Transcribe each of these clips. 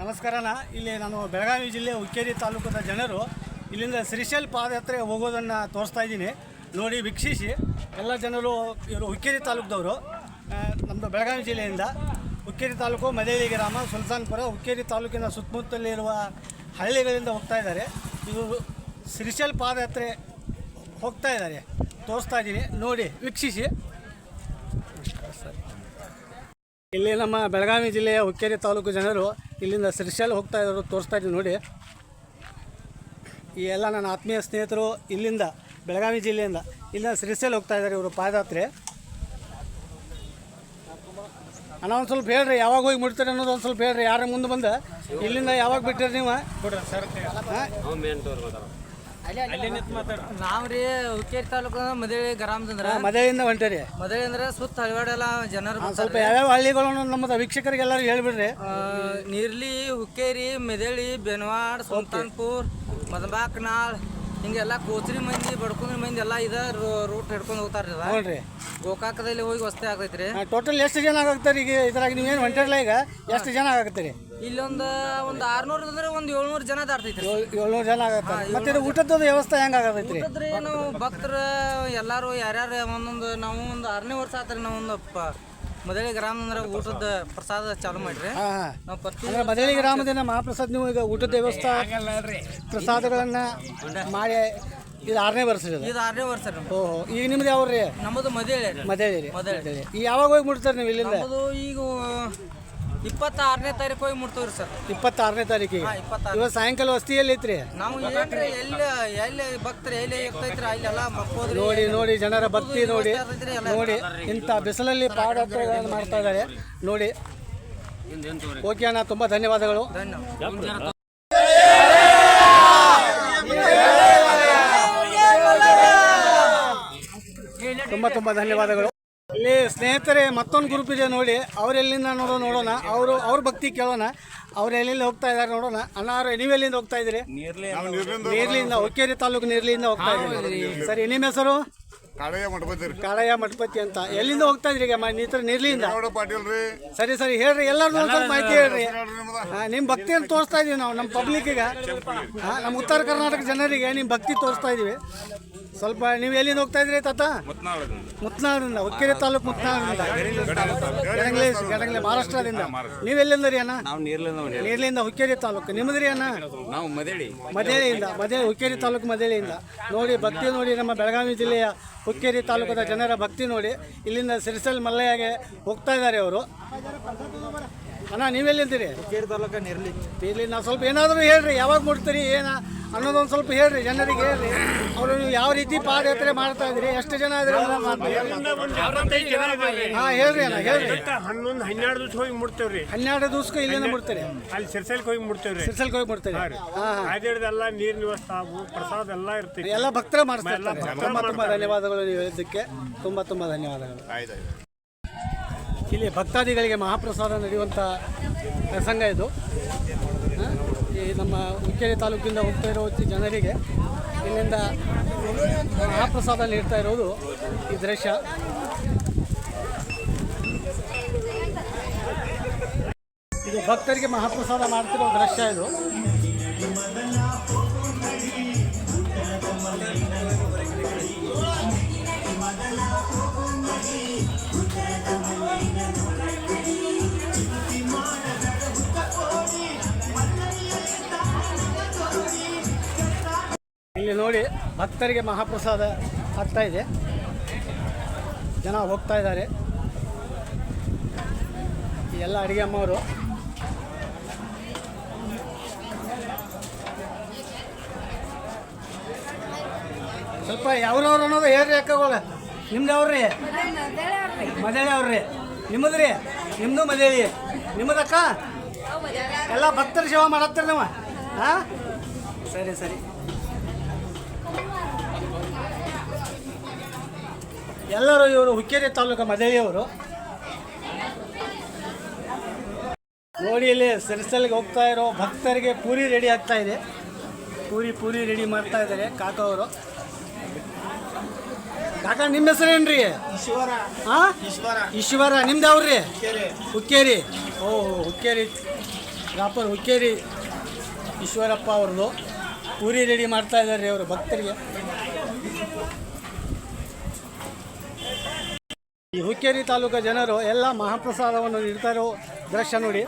ನಮಸ್ಕಾರನ ಇಲ್ಲಿ ನಾನು ಬೆಳಗಾವಿ ಜಿಲ್ಲೆ ಹುಕ್ಕೇರಿ ತಾಲೂಕದ ಜನರು. ಇಲ್ಲಿಂದ ಶ್ರೀಶೈಲ್ ಪಾದಯಾತ್ರೆ ಹೋಗೋದನ್ನು ತೋರಿಸ್ತಾ ಇದ್ದೀನಿ. ನೋಡಿ, ವೀಕ್ಷಿಸಿ. ಎಲ್ಲ ಜನರು ಇವರು ಹುಕ್ಕೇರಿ ತಾಲೂಕದವರು. ನಮ್ಮದು ಬೆಳಗಾವಿ ಜಿಲ್ಲೆಯಿಂದ. ಹುಕ್ಕೇರಿ ತಾಲೂಕು ಮದೇಳಿ ಗ್ರಾಮ, ಸುಲ್ತಾನ್ಪುರ, ಹುಕ್ಕೇರಿ ತಾಲೂಕಿನ ಸುತ್ತಮುತ್ತಲಿರುವ ಹಳ್ಳಿಗಳಿಂದ ಹೋಗ್ತಾ ಇದ್ದಾರೆ. ಇದು ಶ್ರೀಶೈಲ್ ಪಾದಯಾತ್ರೆ ಹೋಗ್ತಾ ಇದ್ದಾರೆ. ತೋರಿಸ್ತಾ ಇದ್ದೀನಿ. ನೋಡಿ, ವೀಕ್ಷಿಸಿ. ಇಲ್ಲಿ ನಮ್ಮ ಬೆಳಗಾವಿ ಜಿಲ್ಲೆಯ ಹುಕ್ಕೇರಿ ತಾಲೂಕು ಜನರು ಇಲ್ಲಿಂದ ಶ್ರೀಶೈಲ ಹೋಗ್ತಾ ಇರೋರು ತೋರಿಸ್ತಾ ಇದ್ದೀನಿ ನೋಡಿ. ಈ ಎಲ್ಲ ನನ್ನ ಆತ್ಮೀಯ ಸ್ನೇಹಿತರು ಇಲ್ಲಿಂದ ಬೆಳಗಾವಿ ಜಿಲ್ಲೆಯಿಂದ ಇಲ್ಲಿಂದ ಶ್ರೀಶೈಲ ಹೋಗ್ತಾ ಇದ್ದಾರೆ ಇವರು ಪಾದಯಾತ್ರೆ. ಅಣ್ಣ ಒಂದು ಸ್ವಲ್ಪ ಹೇಳ್ರಿ ಯಾವಾಗ ಹೋಗಿ ಮುಡ್ತಾರೆ ಅನ್ನೋದು ಒಂದು ಸ್ವಲ್ಪ ಹೇಳ್ರಿ ಯಾರ ಮುಂದೆ ಬಂದು ಇಲ್ಲಿಂದ ಯಾವಾಗ ಬಿಟ್ಟಿರಿ ನೀವು? ನಾವ್ ರೀ ಹುಕ್ಕೇರಿ ತಾಲೂಕು ಮದೇಳಿ ಗ್ರಾಮದಂದ್ರ ಮದುವೆಯಿಂದ ಹೊಂಟರಿ. ಮದಳಿ ಅಂದ್ರೆ ಸುತ್ತ ಹಳ್ಳಿವಾಡೆಲ್ಲ ಜನರು ಸ್ವಲ್ಪ ಯಾವ್ಯಾವ ಹಳ್ಳಿಗಳನ್ನು ನಮ್ಮದು ವೀಕ್ಷಕರಿಗೆಲ್ಲರೂ ಹೇಳ್ಬಿಡ್ರಿ. ನೀರ್ಲಿ ಹುಕ್ಕೇರಿ ಮೆದೇಳಿ ಬೆನವಾಡ್ ಸುಲ್ತಾನ್ಪುರ್ ಮದಬಾಕ್ನಾಳ್ ಹಿಂಗೆಲ್ಲ ಕೋಚರಿ ಮಂದಿ ಬಡ್ಕೊಂಡ್ರಿ ಮಂದಿ ಎಲ್ಲ ಇದ ರೂಟ್ ಹಿಡ್ಕೊಂಡು ಹೋಗ್ತಾರ್ರಿ. ನೋಡ್ರಿ ಗೋಕಾಕದಲ್ಲಿ ಹೋಗಿ ವಸ್ತೆ ಆಗೈತ್ರಿ ಟೋಟಲ್ ಎಷ್ಟು ಜನ ಆಗ್ತಾರೆ ಈಗ ಇದ್ರಾಗ? ನೀವೇನು ಹೊಂಟಿರಲ್ಲ ಈಗ? ಎಷ್ಟು ಜನ ಆಗತ್ತೀರಿ ಇಲ್ಲೊಂದು ಒಂದು ಆರ್ನೂರು ಅಂದ್ರೆ ಒಂದು ಏಳ್ನೂರು ಜನ ದಾಟ್ತೈತ್ರಿ. ಏಳ್ನೂರು ಜನ ಆಗತ್ತೆ. ಮತ್ತೆ ಇದು ಊಟದ ವ್ಯವಸ್ಥೆ ಹೆಂಗೆ ಆಗತೈತ್ರಿ? ಊಟದ್ರಿ ನಾವು ಭಕ್ತರ ಎಲ್ಲಾರು ಯಾರ್ಯಾರು ಒಂದೊಂದು ನಾವು ಒಂದು ಆರನೇ ವರ್ಷ ಆತ್ರಿ ನಾವು ಒಂದು ಮದೇಳಿ ಗ್ರಾಮದಂದ್ರ ಊಟದ ಪ್ರಸಾದ ಚಾಲು ಮಾಡ್ರಿ. ನಾವು ಪ್ರತಿ ಅಂದ್ರೆ ಗ್ರಾಮದಿಂದ ಮಹಾಪ್ರಸಾದ್ ನೀವು ಈಗ ಊಟದ ವ್ಯವಸ್ಥೆ ಪ್ರಸಾದಗಳನ್ನ ಮಾಡಿ ಇದು ಆರನೇ ವರ್ಷ ಇದು. ಇದು ಆರನೇ ವರ್ಷ ರೀ ನಮ್ದು. ಓಹೋ ಈಗ ನಿಮ್ದು ಯಾವ್ರಿ? ರೀ ನಮ್ಮದು ಮದುವೆ ಮದುವೆ ಮದೇಳಿ ರೀ. ಮದೇಳಿ. ಯಾವಾಗ ಹೋಗಿ ಮುಟ್ತಾರೆ ನೀವು ಇಲ್ಲಿಂದ? ನಮ್ಮದು ಈಗ ಇಪ್ಪತ್ತಾರನೇ ತಾರೀಕು ಹೋಗಿ ಮುಟ್ತೇವ್ರಿ ಸರ್. ಇಪ್ಪತ್ತಾರನೇ ತಾರೀಕಿಗೆ? ಹಾ ಇಪ್ಪತ್ತಾರು ಇವತ್ತು ಸಾಯಂಕಾಲ ವಸ್ತಿಯಲ್ಲಿ ಐತ್ರಿ ನಾವು ಏನ್ರಿ ಎಲ್ಲಿ ಎಲ್ಲಿ ಭಕ್ತರು ಎಲ್ಲಿ ಇರ್ತೈತ್ರಿ ಅಲ್ಲೆಲ್ಲ ಮಕ್ಕೋದ್ರಿ ನೋಡಿ ನೋಡಿ ಜನರ ಭಕ್ತಿ ನೋಡಿ ನೋಡಿ ಇಂಥ ಬಿಸಿಲಲ್ಲಿ ಪಾದಯಾತ್ರೆಗಳನ್ನು ಮಾಡ್ತಾ ಇದ್ದಾರೆ. ನೋಡಿ. ಓಕೆ ಅಣ್ಣ ತುಂಬ ಧನ್ಯವಾದಗಳು. ಧನ್ಯವಾದ ತುಂಬ ತುಂಬ ಧನ್ಯವಾದಗಳು. ಇಲ್ಲಿ ಸ್ನೇಹಿತರೆ ಮತ್ತೊಂದು ಗ್ರೂಪ್ ಇದೆ ನೋಡಿ. ಅವರೆಲ್ಲಿಂದ ನೋಡೋ ನೋಡೋಣ. ಅವರು ಅವ್ರ ಭಕ್ತಿ ಕೇಳೋಣ. ಅವ್ರು ಎಲ್ಲಿಂದ ಹೋಗ್ತಾ ಇದ್ದಾರೆ ನೋಡೋಣ. ಅಣ್ಣಾರು ನೀವೆಲ್ಲಿಂದ ಹೋಗ್ತಾ ಇದ್ದೀರಿ? ನೀರ್ಲಿಂದ ಹೊಕ್ಕೇರಿ ತಾಲೂಕು ನೀರ್ಲಿಂದ ಹೋಗ್ತಾ ಇದ್ದೀರಿ. ಸರಿ ನಿಮ್ಮ ಹೆಸರು? ಕಾಳಯ್ಯ ಮಠಪತಿ ಅಂತ. ಎಲ್ಲಿಂದ ಹೋಗ್ತಾ ಇದ್ರಿ ಈಗ ಮ- ನೀತರ ನೀರ್ಲಿಂದ? ಸರಿ ಸರಿ ಹೇಳ್ರಿ. ಎಲ್ಲರೂ ಒಂದು ಸ್ವಲ್ಪ ಮಾಹಿತಿ ಹೇಳ್ರಿ. ನಿಮ್ಮ ಭಕ್ತಿಯನ್ನು ತೋರಿಸ್ತಾ ಇದೀವಿ ನಾವು? ನಮ್ಮ ಪಬ್ಲಿಕ್ಕಿಗೆ ಹಾ, ನಮ್ಮ ಉತ್ತರ ಕರ್ನಾಟಕ ಜನರಿಗೆ ನಿಮ್ಮ ಭಕ್ತಿ ತೋರಿಸ್ತಾ ಇದೀವಿ. ಸ್ವಲ್ಪ ನೀವು ಎಲ್ಲಿಂದ ಹೋಗ್ತಾ ಇದ್ರಿ ತಾತ? ಮುತ್ನಾಳದಿಂದ ಹುಕ್ಕೇರಿ ತಾಲೂಕು ಮುತ್ನಾಳದಿಂದ ಗಡಂಗ್ಲೆ ಗಡಂಗ್ಲೆ ಮಹಾರಾಷ್ಟ್ರದಿಂದ ನೀವು ಎಲ್ಲಿಂದ ರೀ ಅಣ್ಣ? ನೀರ್ಲಿಂದ ಹುಕ್ಕೇರಿ ತಾಲೂಕು. ನಿಮ್ಮದು ರೀ ಅಣ್ಣ? ನಾವು ಮದೇಳಿ. ಮದೇಳಿಯಿಂದ. ಮದೇಳಿ ಹುಕ್ಕೇರಿ ತಾಲೂಕು ಮದೇಳಿಯಿಂದ. ನೋಡಿ ಭಕ್ತಿ ನೋಡಿ ನಮ್ಮ ಬೆಳಗಾವಿ ಜಿಲ್ಲೆಯ ಹುಕ್ಕೇರಿ ತಾಲೂಕದ ಜನರ ಭಕ್ತಿ ನೋಡಿ ಇಲ್ಲಿಂದ ಸಿರಿಸಲ್ ಮಲ್ಲಯ್ಯಗೆ ಹೋಗ್ತಾ ಇದ್ದಾರೆ ಅವರು. ಅಣ್ಣ ನೀವೆಲ್ಲಿದ್ದೀರಿ ಕೇರಿ ತಾಲೂಕ ನಿರ್ಲಿ. ಇಲ್ಲಿ ನಾವು ಸ್ವಲ್ಪ ಏನಾದರೂ ಹೇಳ್ರಿ ಯಾವಾಗ ಮುಟ್ತೀರಿ ಏನ? ಅನ್ನೋದೊಂದು ಸ್ವಲ್ಪ ಹೇಳ್ರಿ ಜನರಿಗೆ ಹೇಳ್ರಿ. ಅವರು ನೀವು ಯಾವ ರೀತಿ ಪಾದಯಾತ್ರೆ ಮಾಡ್ತಾ ಇದ್ರಿ ಎಷ್ಟು ಜನ ಇದ್ರಿ ಹಾ ಹೇಳ್ರಿ ಅಣ್ಣ ಹೇಳ್ರಿ. ಹನ್ನೊಂದು ಹನ್ನೆರಡು ದಿವಸ ಹೋಗಿ ಮುಡ್ತೇವ್ರಿ ಹನ್ನೆರಡು ದಿವಸಕ್ಕೆ ಇಲ್ಲಿಂದ ಮುಡ್ತೀರಿ ಅಲ್ಲಿ ಸಿರ್ಸಲ್ಗೆ ಹೋಗಿ ಮುಡ್ತೇವ್ರಿ ಸಿರ್ಸಲ್ಗೆ ಹೋಗಿ ಮುಟ್ತೀರಿ? ಹಾ ಕಾಯ್ದೆಲ್ಲ ನೀರಿನ ವ್ಯವಸ್ಥೆ ಆಗು ಪ್ರಸಾದ ಎಲ್ಲ ಇರ್ತೀವಿ ಎಲ್ಲ ಭಕ್ತರ ಮಾಡ್ತಾರೆ ತುಂಬ ಧನ್ಯವಾದಗಳು ನೀವು ಹೇಳಿದ್ದಕ್ಕೆ. ತುಂಬ ತುಂಬ ಧನ್ಯವಾದಗಳು. ಆಯ್ತು. ಇಲ್ಲಿ ಭಕ್ತಾದಿಗಳಿಗೆ ಮಹಾಪ್ರಸಾದ ನಡೆಯುವಂಥ ಪ್ರಸಂಗ ಇದು. ಈ ನಮ್ಮ ಹುಕ್ಕೇರಿ ತಾಲೂಕಿಂದ ಹೋಗ್ತಾ ಇರೋ ಜನರಿಗೆ ಇಲ್ಲಿಂದ ಮಹಾಪ್ರಸಾದ ನೀಡ್ತಾ ಇರೋದು ಈ ದೃಶ್ಯ. ಇದು ಭಕ್ತರಿಗೆ ಮಹಾಪ್ರಸಾದ ಮಾಡ್ತಿರೋ ದೃಶ್ಯ ಇದು. ಇಲ್ಲಿ ನೋಡಿ ಭಕ್ತರಿಗೆ ಮಹಾಪ್ರಸಾದ ಆಗ್ತಾ ಇದೆ. ಜನ ಹೋಗ್ತಾ ಇದ್ದಾರೆ. ಎಲ್ಲ ಅಡುಗೆ ಅಮ್ಮವರು. ಸ್ವಲ್ಪ ಯಾವ್ರವ್ರು ಅನ್ನೋದು ಹೇಳ್ರಿ ಅಕ್ಕಗಳ ನಿಮ್ದು ಅವ್ರಿ ಮದೇಳಿ ಅವ್ರಿ. ನಿಮ್ಮದು ರೀ ನಿಮ್ಮದು ನಿಮ್ಮದಕ್ಕ? ಎಲ್ಲ ಭಕ್ತರ ಸೇವಾ ಮಾಡತ್ತೀರಿ ನೀವು. ಹಾಂ? ಸರಿ ಸರಿ. ಎಲ್ಲರೂ ಇವರು ಹುಕ್ಕೇರಿ ತಾಲೂಕು ಮದೇಳಿಯವರು ನೋಡಿ ಇಲ್ಲಿ ಸಿರಿಸಲ್ಗೆ ಹೋಗ್ತಾ ಇರೋ ಭಕ್ತರಿಗೆ ಪೂರಿ ರೆಡಿ ಆಗ್ತಾ ಇದೆ. ಪೂರಿ ಪೂರಿ ರೆಡಿ ಮಾಡ್ತಾ ಇದ್ದಾರೆ ಕಾಕವರು ಕಾಕ ನಿಮ್ಮ ಹೆಸರೇನ್ರಿ ಹಾ ಈಶ್ವರ. ನಿಮ್ದು ಅವ್ರಿ ಹುಕ್ಕೇರಿ. ಓ ಹುಕ್ಕೇರಿ. ರಾಪರ್ ಹುಕ್ಕೇರಿ ಈಶ್ವರಪ್ಪ ಅವ್ರದ್ದು. ಪೂರಿ ರೆಡಿ ಮಾಡ್ತಾ ಇದ್ದಾರೆ ಅವರು ಭಕ್ತರಿಗೆ. ಈ ಹುಕ್ಕೇರಿ ತಾಲೂಕು ಜನರು ಎಲ್ಲ ಮಹಾಪ್ರಸಾದವನ್ನು ನೀಡ್ತಾ ಇರೋ ದೃಶ್ಯ ನೋಡಿ.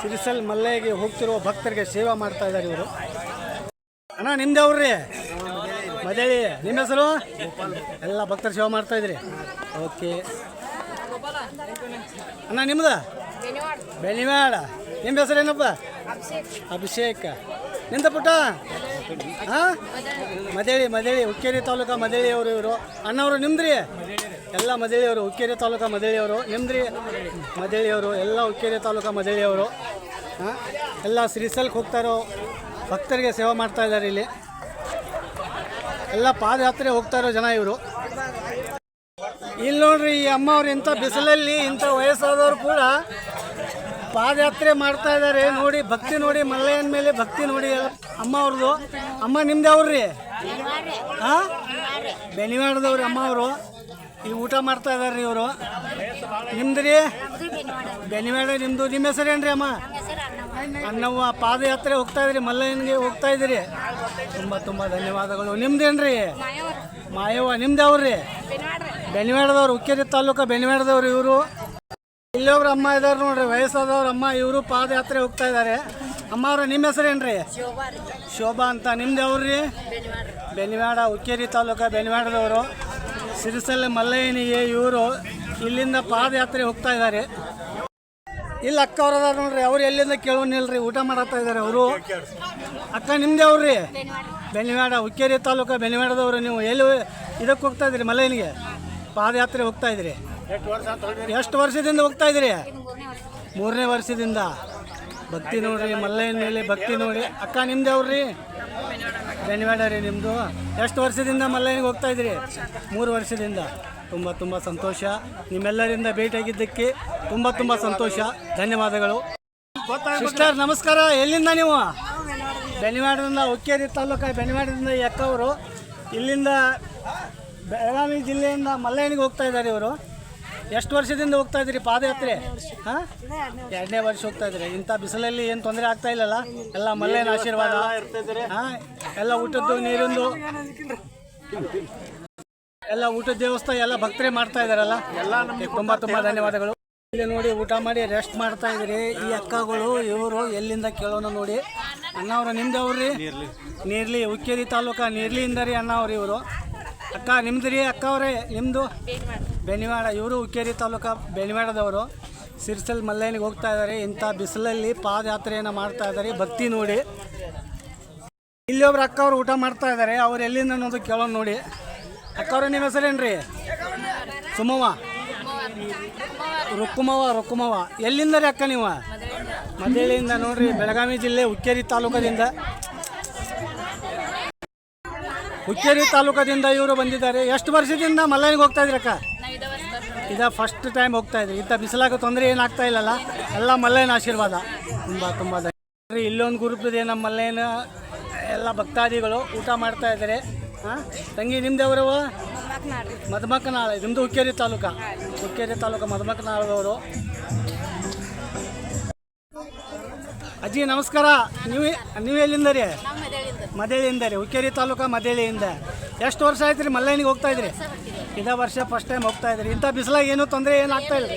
ಸಿರಿಸಲ್ ಮಲ್ಲೆಗೆ ಹೋಗ್ತಿರುವ ಭಕ್ತರಿಗೆ ಸೇವಾ ಮಾಡ್ತಾ ಇದ್ದಾರೆ ಇವರು. ಅಣ್ಣ ನಿಮ್ದು ಅವ್ರಿ ಮದೇಳಿ. ನಿಮ್ಮ ಹೆಸರು? ಎಲ್ಲ ಭಕ್ತರು ಸೇವಾ ಮಾಡ್ತಾ ಇದ್ರಿ. ಓಕೆ. ಅಣ್ಣ ನಿಮ್ದ? ಬೆಳಿವಾಡ ನಿಮ್ಮ ಹೆಸರು ಏನಪ್ಪ? ಅಭಿಷೇಕ್. ನಿಂದ ಪುಟ್ಟ? ಹಾಂ? ಮದೇಳಿ ಮದೇಳಿ, ಹುಕ್ಕೇರಿ ತಾಲೂಕು ಮದೇಳಿ ಅವರು ಇವರು. ಅಣ್ಣವರು ನಿಮ್ದ್ರಿ? ಎಲ್ಲ ಮದೇಳಿಯವರು ಹುಕ್ಕೇರಿ ತಾಲೂಕು ಮದೇಳಿಯವರು ನಿಮ್ದ್ರಿ? ಮದೇಳಿಯವರು ಎಲ್ಲ ಹುಕ್ಕೇರಿ ತಾಲೂಕು ಮದೇಳಿಯವರು ಹಾಂ? ಎಲ್ಲ ಶ್ರೀಸಲ್ಗೆ ಹೋಗ್ತಾರೋ? ಭಕ್ತರಿಗೆ ಸೇವೆ ಮಾಡ್ತಾ ಇದ್ದಾರೆ ಇಲ್ಲಿ. ಎಲ್ಲ ಪಾದಯಾತ್ರೆ ಹೋಗ್ತಾ ಇರೋ ಜನ ಇವರು. ಇಲ್ಲಿ ನೋಡ್ರಿ, ಈ ಅಮ್ಮವ್ರು ಇಂಥ ಬಿಸಿಲಲ್ಲಿ, ಇಂಥ ವಯಸ್ಸಾದವರು ಕೂಡ ಪಾದಯಾತ್ರೆ ಮಾಡ್ತಾ ಇದ್ದಾರೆ. ನೋಡಿ ಭಕ್ತಿ ನೋಡಿ ಮಲ್ಲಯ್ಯನ ಮೇಲೆ ಭಕ್ತಿ ನೋಡಿ ಅಮ್ಮ ಅವ್ರದ್ದು. ಅಮ್ಮ ನಿಮ್ದು ಅವ್ರಿ ಹಾಂ? ಬೆನಿವಾಡದವ್ರಿ ಅಮ್ಮ ಅವರು. ಈಗ ಊಟ ಮಾಡ್ತಾ ಇದಾರೆ ಇವರು. ನಿಮ್ದು ರೀ ಬೆನಿವಾಡ ನಿಮ್ದು. ನಿಮ್ಮ ಹೆಸರೇನ್ರಿ ಅಮ್ಮ? ಅನ್ನವ್ವ ಪಾದಯಾತ್ರೆ ಹೋಗ್ತಾ ಇದ್ರಿ ಮಲ್ಲಯ್ಯನಿಗೆ ಹೋಗ್ತಾ ಇದ್ದೀರಿ ತುಂಬ ತುಂಬ ಧನ್ಯವಾದಗಳು. ನಿಮ್ದೇನ್ರಿ ಮಾಯವ್ವ. ನಿಮ್ದು ಅವ್ರಿ ಬೆನಿವಾಡದವ್ರು ಉಕ್ಕೇರಿ ತಾಲೂಕ ಬೆನಿವಾಡದವ್ರು ಇವರು. ಇಲ್ಲೊಬ್ರು ಅಮ್ಮ ಇದಾರೆ ನೋಡ್ರಿ, ವಯಸ್ಸಾದವ್ರ ಅಮ್ಮ, ಇವರು ಪಾದಯಾತ್ರೆ ಹೋಗ್ತಾ ಇದ್ದಾರೆ ಅಮ್ಮ ಅವ್ರ ನಿಮ್ಮ ಹೆಸರೇನ್ರಿ ಶೋಭಾ ಅಂತ. ನಿಮ್ದು ಯಾವ್ರಿ? ಬೆನಿವಾಡ ಹುಕ್ಕೇರಿ ತಾಲೂಕ ಬೆನಿವಾಡದವರು ಸಿರಿಸಲ್ಲಿ ಮಲ್ಲಯ್ಯನಿಗೆ ಇವರು ಇಲ್ಲಿಂದ ಪಾದಯಾತ್ರೆ ಹೋಗ್ತಾ ಇದ್ದಾರೆ ಇಲ್ಲಿ ಅಕ್ಕ ಅವ್ರು ಅದಾರ ನೋಡ್ರಿ, ಅವ್ರು ಎಲ್ಲಿಂದ ಕೇಳೋನಿಲ್ರಿ ಊಟ ಮಾಡತ್ತಾ ಇದ್ದಾರೆ ಅವರು. ಅಕ್ಕ, ನಿಮ್ದು ಅವ್ರಿ ಬೆನಿವಾಡ ಹುಕ್ಕೇರಿ ತಾಲೂಕು ಬೆನಿವಾಡದವರು ನೀವು. ಎಲ್ಲಿ ಇದಕ್ಕೆ ಹೋಗ್ತಾ ಇದ್ರಿ ಮಲ್ಲಯ್ಯನಿಗೆ? ಪಾದಯಾತ್ರೆ ಹೋಗ್ತಾ ಇದ್ರಿ. ಎಷ್ಟು ವರ್ಷದಿಂದ ಹೋಗ್ತಾ ಇದ್ರಿ ಮೂರನೇ ವರ್ಷದಿಂದ. ಭಕ್ತಿ ನೋಡ್ರಿ, ಮಲ್ಲಯ್ಯನ ಮೇಲೆ ಭಕ್ತಿ ನೋಡಿ. ಅಕ್ಕ, ನಿಮ್ದು ಅವ್ರಿ ಬೆನಿವಾಡ ರೀ ನಿಮ್ಮದು ಎಷ್ಟು ವರ್ಷದಿಂದ ಮಲ್ಲಯ್ಯನಿಗೆ ಹೋಗ್ತಾ ಇದ್ರಿ ಮೂರು ವರ್ಷದಿಂದ. ತುಂಬ ತುಂಬ ಸಂತೋಷ. ನಿಮ್ಮೆಲ್ಲರಿಂದ ಭೇಟಿಯಾಗಿದ್ದಕ್ಕೆ ತುಂಬ ತುಂಬ ಸಂತೋಷ. ಧನ್ಯವಾದಗಳು. ಸಿಸ್ಟರ್, ನಮಸ್ಕಾರ. ಎಲ್ಲಿಂದ ನೀವು? ಬೆನಿವಾಡದಿಂದ, ಹುಕ್ಕೇರಿ ತಾಲೂಕು ಬೆನಿವಾಡದಿಂದ ಈ ಅಕ್ಕವರು. ಇಲ್ಲಿಂದ ಬೆಳಗಾವಿ ಜಿಲ್ಲೆಯಿಂದ ಮಲ್ಲಯ್ಯನಿಗೆ ಹೋಗ್ತಾ ಇದ್ದಾರೆ ಇವರು. ಎಷ್ಟು ವರ್ಷದಿಂದ ಹೋಗ್ತಾ ಇದ್ದೀರಿ ಪಾದಯಾತ್ರೆ? ಹಾಂ? ಎರಡನೇ ವರ್ಷ ಹೋಗ್ತಾ ಇದ್ದೀರಿ. ಇಂಥ ಬಿಸಿಲಲ್ಲಿ ಏನು ತೊಂದರೆ ಆಗ್ತಾ ಇಲ್ಲಲ್ಲ? ಎಲ್ಲ ಮಲ್ಲೇನ ಆಶೀರ್ವಾದ. ಹಾಂ? ಎಲ್ಲ ಊಟದ್ದು ನೀರಿಂದು. ಎಲ್ಲ ಊಟದ ದೇವಸ್ಥಾನ ಎಲ್ಲ ಭಕ್ತರೇ ಮಾಡ್ತಾ ಇದಾರಲ್ಲ ಎಲ್ಲ ತುಂಬ ತುಂಬ ಧನ್ಯವಾದಗಳು. ಇಲ್ಲಿ ನೋಡಿ ಊಟ ಮಾಡಿ ರೆಸ್ಟ್ ಮಾಡ್ತಾ ಇದ್ರಿ ಈ ಅಕ್ಕಗಳು ಇವರು ಎಲ್ಲಿಂದ ಕೇಳೋಣ ನೋಡಿ. ಅಣ್ಣ ಅವರು ನಿಮ್ದು ಅವ್ರಿ ನೀರ್ಲಿ. ಹುಕ್ಕೇರಿ ತಾಲೂಕ ನೀರ್ಲಿಯಿಂದ ರೀ ಅಣ್ಣ ಅವ್ರು ಇವರು. ಅಕ್ಕ, ನಿಮ್ದು ರೀ? ಅಕ್ಕ ಅವರೇ ನಿಮ್ಮದು ಬೆನಿವಾಡ. ಇವರು ಹುಕ್ಕೇರಿ ತಾಲೂಕ ಬೆನಿವಾಡದವರು. ಸಿರ್ಸಲ್ ಮಲ್ಲಯ್ಯನಿಗೆ ಹೋಗ್ತಾ ಇದ್ದಾರೆ ಇಂಥ ಬಿಸಿಲಲ್ಲಿ ಪಾದಯಾತ್ರೆಯನ್ನು ಮಾಡ್ತಾ ಇದ್ದಾರೆ ಭಕ್ತಿ ನೋಡಿ. ಇಲ್ಲಿ ಒಬ್ರು ಅಕ್ಕ ಅವ್ರು ಊಟ ಮಾಡ್ತಾ ಇದ್ದಾರೆ ಅವ್ರು ಎಲ್ಲಿಂದ ಅನ್ನೋದು ಕೇಳೋಣ ನೋಡಿ. ಅಕ್ಕ ಅವ್ರ, ನಿಮ್ಮ ಹೆಸರೇನ್ರಿ? ಸುಮವ್ವ. ರುಕ್ಕುಮವ್ವ ರುಕ್ಕುಮವ್ವ. ಎಲ್ಲಿಂದ ರೀ ಅಕ್ಕ ನೀವು? ಮದುವೆಯಿಂದ ನೋಡ್ರಿ. ಬೆಳಗಾವಿ ಜಿಲ್ಲೆ ಹುಕ್ಕೇರಿ ತಾಲೂಕದಿಂದ. ಹುಕ್ಕೇರಿ ತಾಲೂಕದಿಂದ ಇವರು ಬಂದಿದ್ದಾರೆ. ಎಷ್ಟು ವರ್ಷದಿಂದ ಮಲ್ಲಯ್ಯನಿಗೆ ಹೋಗ್ತಾ ಇದ್ರಕ್ಕ ಇದ ಫಸ್ಟ್ ಟೈಮ್ ಹೋಗ್ತಾ ಇದ್ರಿ. ಇಂಥ ಬಿಸಿಲಾಗ ತೊಂದರೆ ಏನಾಗ್ತಾ ಇಲ್ಲಲ್ಲ? ಎಲ್ಲ ಮಲ್ಲಯ್ಯನ ಆಶೀರ್ವಾದ. ತುಂಬ ತುಂಬ ಧನ್ಯವಾದ ಇಲ್ಲೊಂದು ಗ್ರೂಪ್ ಇದೆ ನಮ್ಮ ಮಲ್ಲಯ್ಯನ ಎಲ್ಲ ಭಕ್ತಾದಿಗಳು ಊಟ ಮಾಡ್ತಾ ಇದ್ದಾರೆ. ಹಾಂ? ತಂಗಿ, ನಿಮ್ದು ಅವರವ ಮಧುಮಕ್ಕನಾಳ ನಿಮ್ಮದು ಹುಕ್ಕೇರಿ ತಾಲೂಕ? ಹುಕ್ಕೇರಿ ತಾಲೂಕ ಮಧುಮಕ್ಕನಾಳದವರು ಅಜ್ಜಿ, ನಮಸ್ಕಾರ. ನೀವು ನೀವು ಎಲ್ಲಿಂದ ರೀ ಮದೇಳಿಯಿಂದ ರೀ ಹುಕ್ಕೇರಿ ತಾಲೂಕು ಮದೇಳಿಯಿಂದ. ಎಷ್ಟು ವರ್ಷ ಆಯ್ತು ರೀ ಮಲ್ಲಯ್ಯನಿಗೆ ಹೋಗ್ತಾ ಇದ್ರಿ? ಇದೇ ವರ್ಷ ಫಸ್ಟ್ ಟೈಮ್ ಹೋಗ್ತಾ ಇದ್ರಿ. ಇಂಥ ಬಿಸಿಲಾಗ ಏನೂ ತೊಂದರೆ ಏನು ಆಗ್ತಾ ಇಲ್ಲ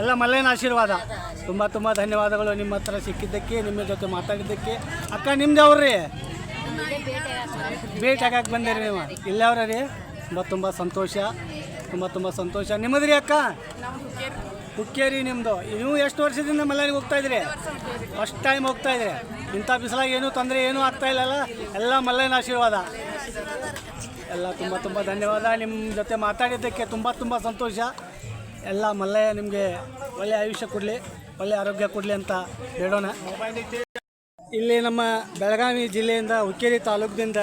ಎಲ್ಲ ಮಲ್ಲಯ್ಯನ ಆಶೀರ್ವಾದ. ತುಂಬ ತುಂಬ ಧನ್ಯವಾದಗಳು ನಿಮ್ಮ ಹತ್ರ ಸಿಕ್ಕಿದ್ದಕ್ಕೆ, ನಿಮ್ಮ ಜೊತೆ ಮಾತಾಡಿದ್ದಕ್ಕೆ. ಅಕ್ಕ, ನಿಮ್ದು ಯಾವ್ರಿ? ಭೇಟಿ ಆಗಕ್ಕೆ ಬಂದಿರಿ ನೀವು. ಇಲ್ಲವ್ರ ರೀ ತುಂಬ ತುಂಬ ಸಂತೋಷ. ತುಂಬ ತುಂಬ ಸಂತೋಷ. ನಿಮ್ಮದ್ರಿ ಅಕ್ಕ? ಹುಕ್ಕೇರಿ ನಿಮ್ಮದು ನೀವು ಎಷ್ಟು ವರ್ಷದಿಂದ ಮಲ್ಲಯ್ಯನಿಗೆ ಹೋಗ್ತಾ ಇದ್ರಿ ಫಸ್ಟ್ ಟೈಮ್ ಹೋಗ್ತಾ ಇದ್ರಿ ಇಂಥ ಬಿಸಿಲಾಗಿ ಏನೂ ತೊಂದರೆ ಏನೂ ಆಗ್ತಾ ಇಲ್ಲಲ್ಲ ಎಲ್ಲ ಮಲ್ಲಯ್ಯನ ಆಶೀರ್ವಾದ. ಎಲ್ಲ ತುಂಬ ತುಂಬ ಧನ್ಯವಾದ. ನಿಮ್ಮ ಜೊತೆ ಮಾತಾಡಿದ್ದಕ್ಕೆ ತುಂಬ ತುಂಬ ಸಂತೋಷ. ಎಲ್ಲ ಮಲ್ಲಯ್ಯ ನಿಮಗೆ ಒಳ್ಳೆಯ ಆಯುಷ್ಯ ಕೊಡಲಿ ಒಳ್ಳೆಯ ಆರೋಗ್ಯ ಕೊಡಲಿ ಅಂತ ಹೇಳೋಣ. ಇಲ್ಲಿ ನಮ್ಮ ಬೆಳಗಾವಿ ಜಿಲ್ಲೆಯಿಂದ ಹುಕ್ಕೇರಿ ತಾಲೂಕಿನಿಂದ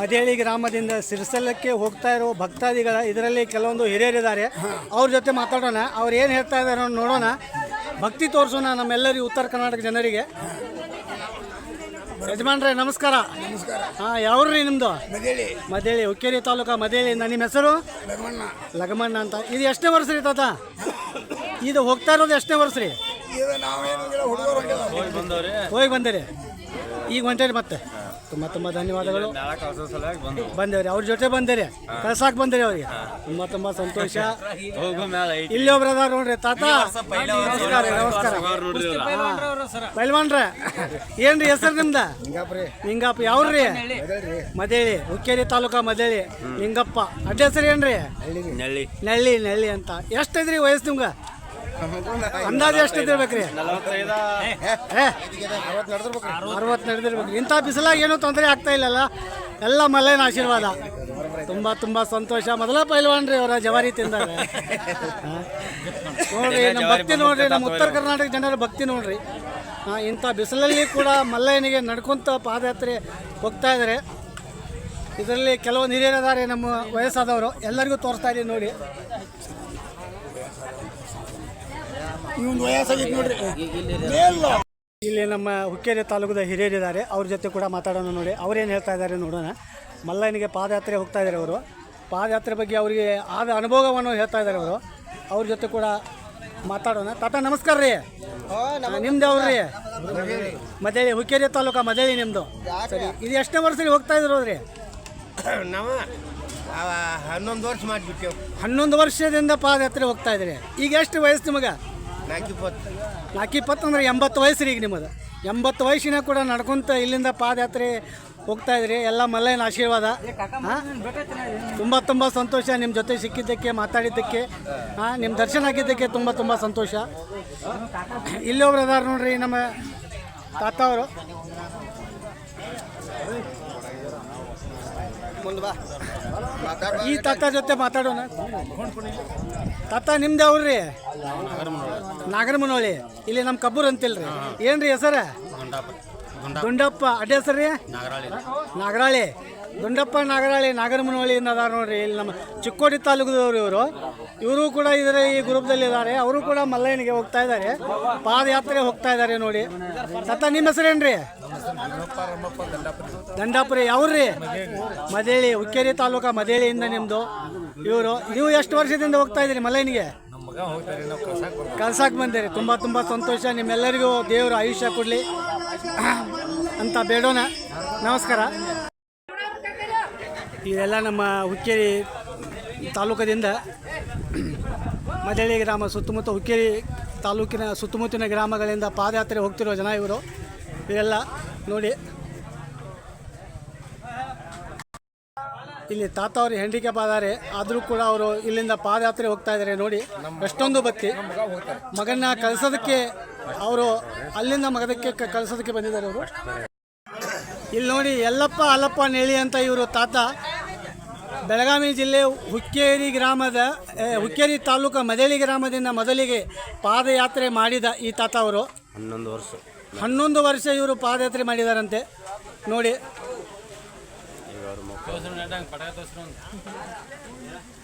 ಮದೇಳಿ ಗ್ರಾಮದಿಂದ ಸಿರಿಸಲಕ್ಕೆ ಹೋಗ್ತಾ ಇರೋ ಭಕ್ತಾದಿಗಳ ಇದರಲ್ಲಿ ಕೆಲವೊಂದು ಹಿರಿಯರಿದ್ದಾರೆ. ಅವ್ರ ಜೊತೆ ಮಾತಾಡೋಣ. ಅವ್ರು ಏನು ಹೇಳ್ತಾ ಇದ್ದಾರೆ ನೋಡೋಣ. ಭಕ್ತಿ ತೋರಿಸೋಣ ನಮ್ಮೆಲ್ಲರಿಗೂ ಉತ್ತರ ಕರ್ನಾಟಕ ಜನರಿಗೆ. ಯಜಮಾನ್ರೆ ನಮಸ್ಕಾರ. ನಮಸ್ಕಾರ. ಹಾಂ ಯಾವ್ರಿ ನಿಮ್ಮದು ಮದೇಳಿ. ಮದೇಳಿ ಹುಕ್ಕೇರಿ ತಾಲೂಕಾ ಮದೇಳಿಯಿಂದ ನಿಮ್ಮ ಹೆಸರು? ಲಗಮಣ್ಣ. ಲಗಮಣ್ಣ ಅಂತ. ಇದು ಎಷ್ಟನೇ ವರ್ಷ ರೀ ತಾತ? ಇದು ಹೋಗ್ತಾ ಇರೋದು ಎಷ್ಟನೇ ವರ್ಷ ರೀ? ಇದು ನಾವೇನು ಹುಡುಗರು ಹೋಗಿ ಬಂದಿರಿ ಈಗ ಹೊಂಟೇರಿ ಮತ್ತೆ? ತುಂಬ ತುಂಬಾ ಧನ್ಯವಾದಗಳು. ಬಂದೇವ್ರಿ ಅವ್ರ ಜೊತೆ ಬಂದೇರಿ ಕಳ್ಸಾಕ್ ಬಂದೇರಿ ಅವ್ರಿಗೆ. ತುಂಬಾ ತುಂಬಾ ಸಂತೋಷ. ಇಲ್ಲಿ ಒಬ್ರು ಅದಾರ ನೋಡ್ರಿ ತಾತ. ನಮಸ್ಕಾರ ನಮಸ್ಕಾರ. ಪೈಲ್ವಾನ್ರ ಏನ್ರಿ ಹೆಸರು ನಿಮ್ದ? ನಿಂಗಪ್ಪ ಯಾವ್ರಿ ಮದೇಳಿ. ಹುಕ್ಕೇರಿ ತಾಲೂಕಾ ಮದೇಳಿ. ನಿಂಗಪ್ಪ. ಅಡ್ಡ ಹೆಸರು ಏನ್ರಿ? ನಳ್ಳಿ. ನಳ್ಳಿ ನಳ್ಳಿ ಅಂತ. ಎಷ್ಟಿದ್ರಿ ವಯಸ್ಸು ನಿಮ್ಗೆ? ಅಂದಾಜು ಎಷ್ಟು ಇದ್ದಿರ್ಬೇಕ್ರಿ? ಅರವತ್ತು ನಡೆದಿರ್ಬೇಕು ಇಂಥ ಬಿಸಿಲಾಗ ಏನೂ ತೊಂದರೆ ಆಗ್ತಾ ಇಲ್ಲಲ್ಲ? ಎಲ್ಲ ಮಲ್ಲೇನ ಆಶೀರ್ವಾದ. ತುಂಬ ತುಂಬ ಸಂತೋಷ. ಮೊದಲ ಪೈಲ್ವಾನ್ರಿ ಅವರ ಜವಾರಿ ತಿಂದಾಗ. ಹಾ. ನೋಡ್ರಿ ನಮ್ಮ ಭಕ್ತಿ ನೋಡ್ರಿ ನಮ್ಮ ಉತ್ತರ ಕರ್ನಾಟಕ ಜನರ ಭಕ್ತಿ ನೋಡ್ರಿ. ಇಂಥ ಬಿಸಿಲಲ್ಲಿ ಕೂಡ ಮಲ್ಲಯ್ಯನಿಗೆ ನಡ್ಕೊಂತ ಪಾದಯಾತ್ರೆ ಹೋಗ್ತಾ ಇದ್ದಾರೆ ಇದರಲ್ಲಿ ಕೆಲವೊಂದು ಹಿರಿಯರದಾರೆ ನಮ್ಮ ವಯಸ್ಸಾದವರು. ಎಲ್ಲರಿಗೂ ತೋರಿಸ್ತಾ ಇದೀವಿ ನೋಡಿ. ಇವೊಂದು ವಯಸ್ಸಾಗಿತ್ತು ನೋಡ್ರಿ? ಇಲ್ಲಿ ನಮ್ಮ ಹುಕ್ಕೇರಿ ತಾಲೂಕದ ಹಿರಿಯರಿದ್ದಾರೆ. ಅವ್ರ ಜೊತೆ ಕೂಡ ಮಾತಾಡೋಣ ನೋಡಿ. ಅವ್ರೇನು ಹೇಳ್ತಾ ಇದ್ದಾರೆ ನೋಡೋಣ. ಮಲ್ಲಯ್ಯನಿಗೆ ಪಾದಯಾತ್ರೆ ಹೋಗ್ತಾ ಇದ್ದಾರೆ ಅವರು. ಪಾದಯಾತ್ರೆ ಬಗ್ಗೆ ಅವರಿಗೆ ಆದ ಅನುಭವವನ್ನು ಹೇಳ್ತಾ ಇದ್ದಾರೆ ಅವರು. ಅವ್ರ ಜೊತೆ ಕೂಡ ಮಾತಾಡೋಣ. ತಾತ ನಮಸ್ಕಾರ ರೀ. ನಿಮ್ದು ರೀ ಮದೇಳಿ ಹುಕ್ಕೇರಿ ತಾಲೂಕಾ ಮದೇಳಿ ನಿಮ್ಮದು ಸರಿ ಇದು ಎಷ್ಟನೇ ವರ್ಷ ಹೋಗ್ತಾ ಇದ್ರು ರೀ ನಾವು ಹನ್ನೊಂದು ವರ್ಷ ಮಾಡಿಬಿಟ್ಟು ಹನ್ನೊಂದು ವರ್ಷದಿಂದ ಪಾದಯಾತ್ರೆ ಹೋಗ್ತಾ ಇದ್ರಿ. ಈಗ ಎಷ್ಟು ವಯಸ್ಸು ನಿಮಗೆ? ನಾಲ್ಕು ಇಪ್ಪತ್ತು ಅಂದ್ರೆ ಎಂಬತ್ತು ವಯಸ್ಸು ರೀ ಈಗ ನಿಮ್ಮದು. ಎಂಬತ್ತು ವಯಸ್ಸಿನ ಕೂಡ ನಡ್ಕೊಂತ ಇಲ್ಲಿಂದ ಪಾದಯಾತ್ರೆ ಹೋಗ್ತಾ ಇದ್ರಿ. ಎಲ್ಲ ಮಲ್ಲಯ್ಯನ ಆಶೀರ್ವಾದ. ಹಾಂ? ತುಂಬ ತುಂಬ ಸಂತೋಷ ನಿಮ್ಮ ಜೊತೆ ಸಿಕ್ಕಿದ್ದಕ್ಕೆ ಮಾತಾಡಿದ್ದಕ್ಕೆ. ಹಾಂ ನಿಮ್ಮ ದರ್ಶನ ಆಗಿದ್ದಕ್ಕೆ ತುಂಬ ತುಂಬ ಸಂತೋಷ. ಇಲ್ಲಿ ಒಬ್ರು ಅದಾರ ನೋಡ್ರಿ ನಮ್ಮ ತಾತ ಅವರು. ಈ ತಾತ ಜೊತೆ ಮಾತಾಡೋಣ. ತಾತ ನಿಮ್ದು ಯಾವ್ರಿ? ನಾಗರಮನೋಳಿ. ಇಲ್ಲಿ ನಮ್ಮ ಕಬ್ಬೂರ್ ಅಂತಿಲ್ರಿ. ಏನ್ರಿ ಹೆಸರ? ಗುಂಡಪ್ಪ. ಅಡ್ಡ ಹೆಸರು ರೀ ನಾಗರಾಳಿ ದುಂಡಪ್ಪ ನಾಗರಾಳಿ ನಾಗರಮನಹಳ್ಳಿಯಿಂದ ಅದಾರ ನೋಡ್ರಿ, ಇಲ್ಲಿ ನಮ್ಮ ಚಿಕ್ಕೋಡಿ ತಾಲೂಕದವರು ಇವರು. ಇವರು ಕೂಡ ಇದರ ಈ ಗ್ರೂಪ್ದಲ್ಲಿ ಇದ್ದಾರೆ ಅವರು ಕೂಡ ಮಲ್ಲಯ್ಯನಿಗೆ ಹೋಗ್ತಾ ಇದ್ದಾರೆ ಪಾದಯಾತ್ರೆ ಹೋಗ್ತಾ ಇದ್ದಾರೆ ನೋಡಿ. ಸತ್ತ ನಿಮ್ಮ ಹೆಸರೇನ್ರಿ? ದಂಡಾಪುರಿ. ಯಾವ್ರಿ? ಮದೇಳಿ, ಹುಕ್ಕೇರಿ ತಾಲೂಕ ಮದೇಳಿಯಿಂದ ನಿಮ್ಮದು ಇವರು. ನೀವು ಎಷ್ಟು ವರ್ಷದಿಂದ ಹೋಗ್ತಾ ಇದ್ದೀರಿ ಮಲ್ಲಯ್ಯನಿಗೆ? ಕಲ್ಸಕ್ಕೆ ಬಂದಿರಿ. ತುಂಬಾ ತುಂಬಾ ಸಂತೋಷ. ನಿಮ್ಮೆಲ್ಲರಿಗೂ ದೇವರು ಆಯುಷ್ಯ ಕೊಡಲಿ. ಅಂತ ಬೇಡೋಣ. ನಮಸ್ಕಾರ. ಇದೆಲ್ಲ ನಮ್ಮ ಹುಕ್ಕೇರಿ ತಾಲೂಕದಿಂದ ಮದಳಿ ಗ್ರಾಮ ಸುತ್ತಮುತ್ತ ಹುಕ್ಕೇರಿ ತಾಲೂಕಿನ ಸುತ್ತಮುತ್ತಿನ ಗ್ರಾಮಗಳಿಂದ ಪಾದಯಾತ್ರೆ ಹೋಗ್ತಿರೋ ಜನ ಇವರು. ಇವೆಲ್ಲ ನೋಡಿ. ಇಲ್ಲಿ ತಾತ ಅವರು ಹೆಂಡಿಕ್ಯಾಪ್ ಆದಾರೆ. ಆದರೂ ಕೂಡ ಅವರು ಇಲ್ಲಿಂದ ಪಾದಯಾತ್ರೆ ಹೋಗ್ತಾ ಇದ್ದಾರೆ ನೋಡಿ. ಎಷ್ಟೊಂದು ಬತ್ತಿ ಮಗನ್ನ ಕಳ್ಸೋದಕ್ಕೆ ಅವರು ಅಲ್ಲಿಂದ ಮಗದಕ್ಕೆ ಕಳ್ಸೋದಕ್ಕೆ ಬಂದಿದ್ದಾರೆ ಅವರು. ಇಲ್ಲಿ ನೋಡಿ ಎಲ್ಲಪ್ಪ ಅಲ್ಲಪ್ಪ ನೇಳಿ ಅಂತ ಇವರು ತಾತ. ಬೆಳಗಾವಿ ಜಿಲ್ಲೆ ಹುಕ್ಕೇರಿ ಗ್ರಾಮದ ಹುಕ್ಕೇರಿ ತಾಲೂಕು ಮದೇಳಿ ಗ್ರಾಮದಿಂದ ಮೊದಲಿಗೆ ಪಾದಯಾತ್ರೆ ಮಾಡಿದ ಈ ತಾತ ಅವರು. ಹನ್ನೊಂದು ವರ್ಷ. ಹನ್ನೊಂದು ವರ್ಷ ಇವರು ಪಾದಯಾತ್ರೆ ಮಾಡಿದಾರಂತೆ. ನೋಡಿ.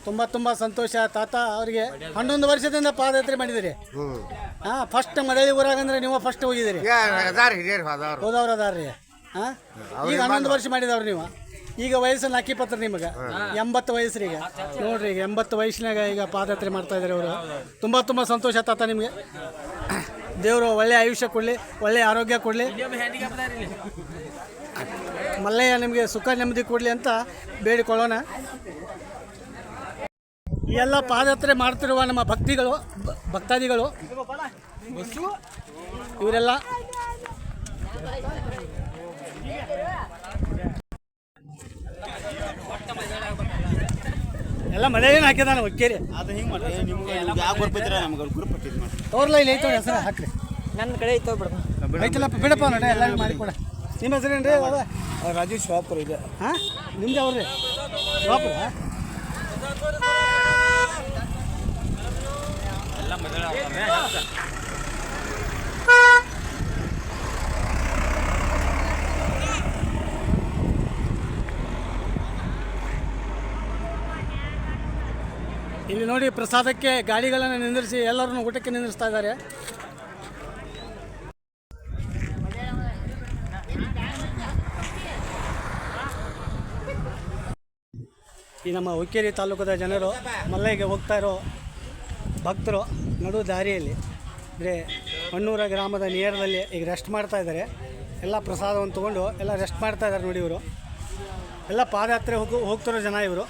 ತುಂಬ ತುಂಬ ಸಂತೋಷ ತಾತ ಅವರಿಗೆ. ಹನ್ನೊಂದು ವರ್ಷದಿಂದ ಪಾದಯಾತ್ರೆ ಮಾಡಿದಿರಿ. ಹಾಂ ಫಸ್ಟ್ ಮದಳಿ ಊರಾಗಂದ್ರೆ ನೀವು ಫಸ್ಟ್ ಹೋಗಿದಿರಿ. ಹೋದವ್ರು ಅದಾರ್ರಿ. ಹಾಂ? ಈಗ ಹನ್ನೊಂದು ವರ್ಷ ಮಾಡಿದವ್ರು ನೀವು. ಈಗ ವಯಸ್ಸು ಪತ್ರ ನಿಮಗೆ. ಎಂಬತ್ತು ವಯಸ್ಸು ಈಗ ನೋಡ್ರಿ ಈಗ ಎಂಬತ್ತು ವಯಸ್ಸಿನಾಗ ಈಗ ಪಾದಯಾತ್ರೆ ಮಾಡ್ತಾ ಇದ್ದಾರೆ ಅವರು. ತುಂಬ ತುಂಬ ಸಂತೋಷ ತಾತ ನಿಮಗೆ. ದೇವರು ಒಳ್ಳೆ ಆಯುಷ್ಯ ಕೊಡಲಿ ಒಳ್ಳೆ ಆರೋಗ್ಯ ಕೊಡಲಿ. ಮಲ್ಲಯ್ಯ ನಿಮಗೆ ಸುಖ ನೆಮ್ಮದಿ ಕೊಡಲಿ ಅಂತ ಬೇಡಿಕೊಳ್ಳೋಣ. ಈ ಎಲ್ಲ ಪಾದಯಾತ್ರೆ ಮಾಡ್ತಿರುವ ನಮ್ಮ ಭಕ್ತಿಗಳು ಭಕ್ತಾದಿಗಳು ಇವರೆಲ್ಲ ಎಲ್ಲ ಮಳೆಯನ್ನು ಹಾಕಿದಾನ ಒಕ್ಕೇರಿ. ಅದು ಹಿಂಗೆ ನಿಮ್ಗೆ ಯಾವ ಗ್ರೂಪ್ ಇದ್ರೆ ನಮ್ಗೆ ಗ್ರೂಪ್ ಪಟ್ಟಿದ್ದು ಮಾಡಿ ತೋರ್ಲ ಇಲ್ಲಿ ಐತೋ ಹೆಸರು ಹಾಕ್ರಿ. ನನ್ನ ಕಡೆ ಐತೋ ಬಿಡಪ್ಪ. ಐತಲ್ಲಪ್ಪ ಬಿಡಪ್ಪ ನೋಡ ಎಲ್ಲ ಮಾಡಿಕೊಡ. ನಿಮ್ಮ ಹೆಸರೇನು ರೀ ಅದ ರಾಜೇಶ್ ಶಾಪುರ ಇದೆ. ಹಾಂ? ನಿಮ್ದು ಯಾವ್ರಿ ಶಾಪುರ? ಇಲ್ಲಿ ನೋಡಿ ಪ್ರಸಾದಕ್ಕೆ ಗಾಡಿಗಳನ್ನು ನಿಂದಿರಿಸಿ ಎಲ್ಲರನ್ನು ಊಟಕ್ಕೆ ನಿಂದಿರಿಸ್ತಾ ಇದ್ದಾರೆ. ಈ ನಮ್ಮ ಹುಕ್ಕೇರಿ ತಾಲೂಕದ ಜನರು ಮಲ್ಲೈಗೆ ಹೋಗ್ತಾ ಇರೋ ಭಕ್ತರು ನಡು ದಾರಿಯಲ್ಲಿ, ಅಂದರೆ ಹೊನ್ನೂರ ಗ್ರಾಮದ ನೇರದಲ್ಲಿ ಈಗ ರೆಸ್ಟ್ ಮಾಡ್ತಾ ಇದ್ದಾರೆ. ಎಲ್ಲ ಪ್ರಸಾದವನ್ನು ತೊಗೊಂಡು ಎಲ್ಲ ರೆಸ್ಟ್ ಮಾಡ್ತಾ ಇದ್ದಾರೆ ನೋಡಿ ಇವರು. ಎಲ್ಲ ಪಾದಯಾತ್ರೆ ಹೋಗಿ ಹೋಗ್ತಿರೋ ಜನ ಇವರು.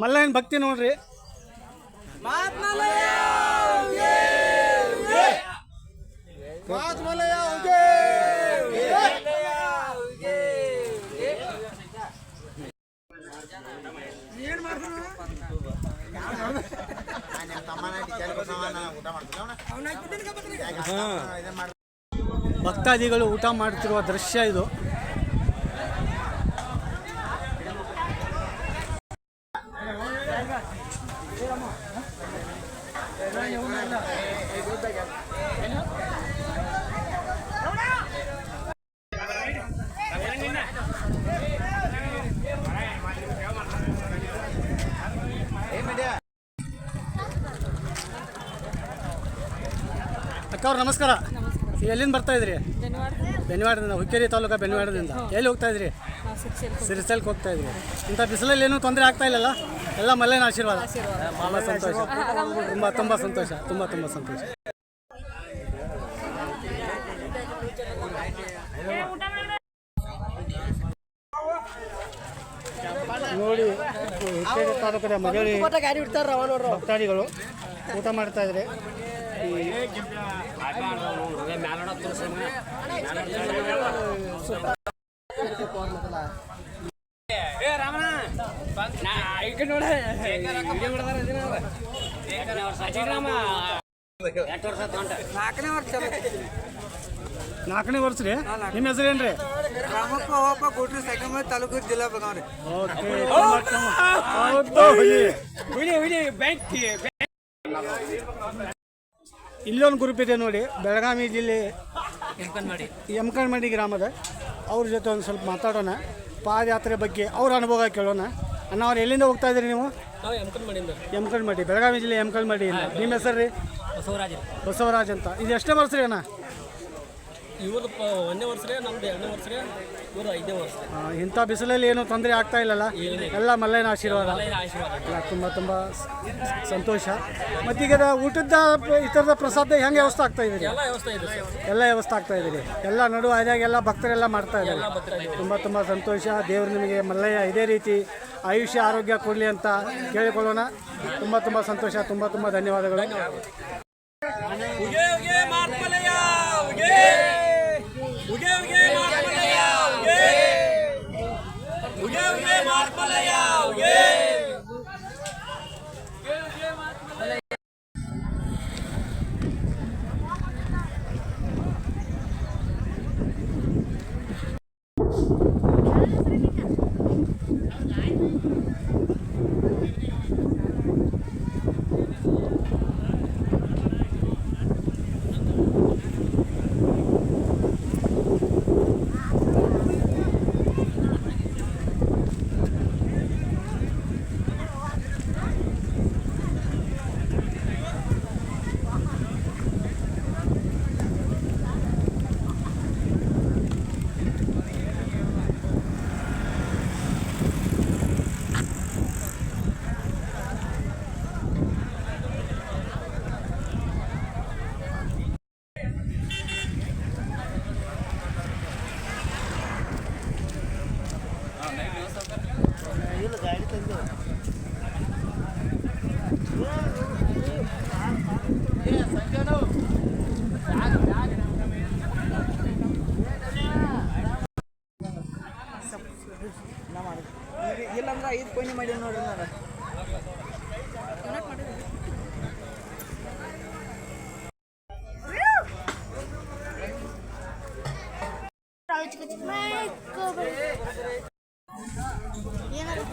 ಮಲ್ಲಯ್ಯನ ಭಕ್ತಿ ನೋಡ್ರಿ. ಭಕ್ತಾದಿಗಳು ಊಟ ಮಾಡ್ತಿರುವ ದೃಶ್ಯ ಇದು. ಅವ್ರು ನಮಸ್ಕಾರ. ಎಲ್ಲಿಂದ ಬರ್ತಾ ಇದ್ರಿ? ಬೆನ್ವಾಡದಿಂದ. ಹುಕ್ಕೇರಿ ತಾಲೂಕ ಬೆನ್ವಾಡದಿಂದ. ಎಲ್ಲಿ ಹೋಗ್ತಾ ಇದ್ರಿ? ಸಿರಿಸಲ್ಗೆ ಹೋಗ್ತಾ ಇದ್ರಿ. ಇಂಥ ಬಿಸಿಲಲ್ಲಿ ಏನೂ ತೊಂದರೆ ಆಗ್ತಾ ಇಲ್ಲಲ್ಲ? ಎಲ್ಲ ಮಲ್ಲೇನ ಆಶೀರ್ವಾದ. ತುಂಬ ಸಂತೋಷ. ತುಂಬ ತುಂಬ ಸಂತೋಷ. ತುಂಬ ತುಂಬ ಸಂತೋಷ. ನೋಡಿ ಹುಕ್ಕೇರಿ ತಾಲೂಕದ ಮಗಳಿ ಭಕ್ತಾದಿಗಳು. ಊಟ ಮಾಡ್ತಾ ಇದ್ರೆ? ನಾಲ್ಕನೇ ವರ್ಷ ನಾಲ್ಕನೇ ವರ್ಷ ರೀ? ನಿಮ್ಮ ಹೆಸರೇನ್ರಿ ರಾಮಪ್ಪ ಹೋಗಪ್ಪ ಕೊಟ್ರಿ ಸೆಕೆಂಡ್ ಮೇಲೆ ತಾಲೂಕು ಜಿಲ್ಲಾ ಬೆಳಗಾವ್ರಿ ಓಕೆ ಹೌದು ಇಲ್ಲೊಂದು ಗ್ರೂಪ್ ಇದೆ ನೋಡಿ ಬೆಳಗಾವಿ ಜಿಲ್ಲೆ ಯಮಕನ್ಮಡಿ ಗ್ರಾಮದ. ಅವ್ರ ಜೊತೆ ಒಂದು ಸ್ವಲ್ಪ ಮಾತಾಡೋಣ. ಪಾದಯಾತ್ರೆ ಬಗ್ಗೆ ಅವ್ರ ಅನುಭವ ಕೇಳೋಣ. ಅಣ್ಣ ಅವ್ರು ಎಲ್ಲಿಂದ ಹೋಗ್ತಾ ಇದ್ದೀರಿ ನೀವು? ಯಮಕನ್ಮಡಿ ಬೆಳಗಾವಿ ಜಿಲ್ಲೆ ಯಮಕನ್ಮಡಿಯಿಂದ ನಿಮ್ಮ ಹೆಸರು ರೀ? ಬಸವರಾಜ್ ಬಸವರಾಜ್ ಅಂತ. ಇದು ಎಷ್ಟೇ ಬರ್ಸ್ರಿ ಅಣ್ಣ? ಇವ್ರದ್ದು ಪ ಒಂದನೇ ವರ್ಷ ನಮ್ದು ಎರಡನೇ ವರ್ಷ ರೀ ಇವ್ರು ಐದನೇ ವರ್ಷ. ಆ, ಇಂಥ ಬಿಸಿಲಲ್ಲಿ ಏನು ತೊಂದರೆ ಆಗ್ತಾ ಇಲ್ಲಲ್ಲ? ಎಲ್ಲ ಮಲ್ಲಯ್ಯನ ಆಶೀರ್ವಾದ. ಎಲ್ಲ ಆಶೀರ್ವಾದ. ತುಂಬ ತುಂಬ ಸ- ಸಂತೋಷ. ಮತ್ತೀಗ ಊಟದ ಪ- ಈ ಥರದ ಪ್ರಸಾದ ಹೆಂಗೆ ವ್ಯವಸ್ಥೆ ಆಗ್ತಾ ಇದ್ದೀರಿ ಎಲ್ಲ ವ್ಯವಸ್ಥೆ ಇದೆ ಸರ್. ಎಲ್ಲ ವ್ಯವಸ್ಥೆ ಆಗ್ತಾ ಇದ್ದೀರಿ ಎಲ್ಲ ನಡುವ ಆದಾಗ ಎಲ್ಲ ಭಕ್ತರೆಲ್ಲ ಮಾಡ್ತಾ ಇದ್ದಾರೆ. ತುಂಬ ತುಂಬ ಸಂತೋಷ. ದೇವರು ನಿಮಗೆ ಮಲ್ಲಯ್ಯ ಇದೇ ರೀತಿ ಆಯುಷ್ಯ ಆರೋಗ್ಯ ಕೊಡಲಿ ಅಂತ ಕೇಳಿಕೊಳ್ಳೋಣ. ತುಂಬ ತುಂಬ ಸಂತೋಷ. ತುಂಬ ತುಂಬ ಧನ್ಯವಾದಗಳು. ಕಮ್ಮಿ ಮಾಡಿ ನೋಡ್ರಿ ನಾನು ಏನಾದ್ರು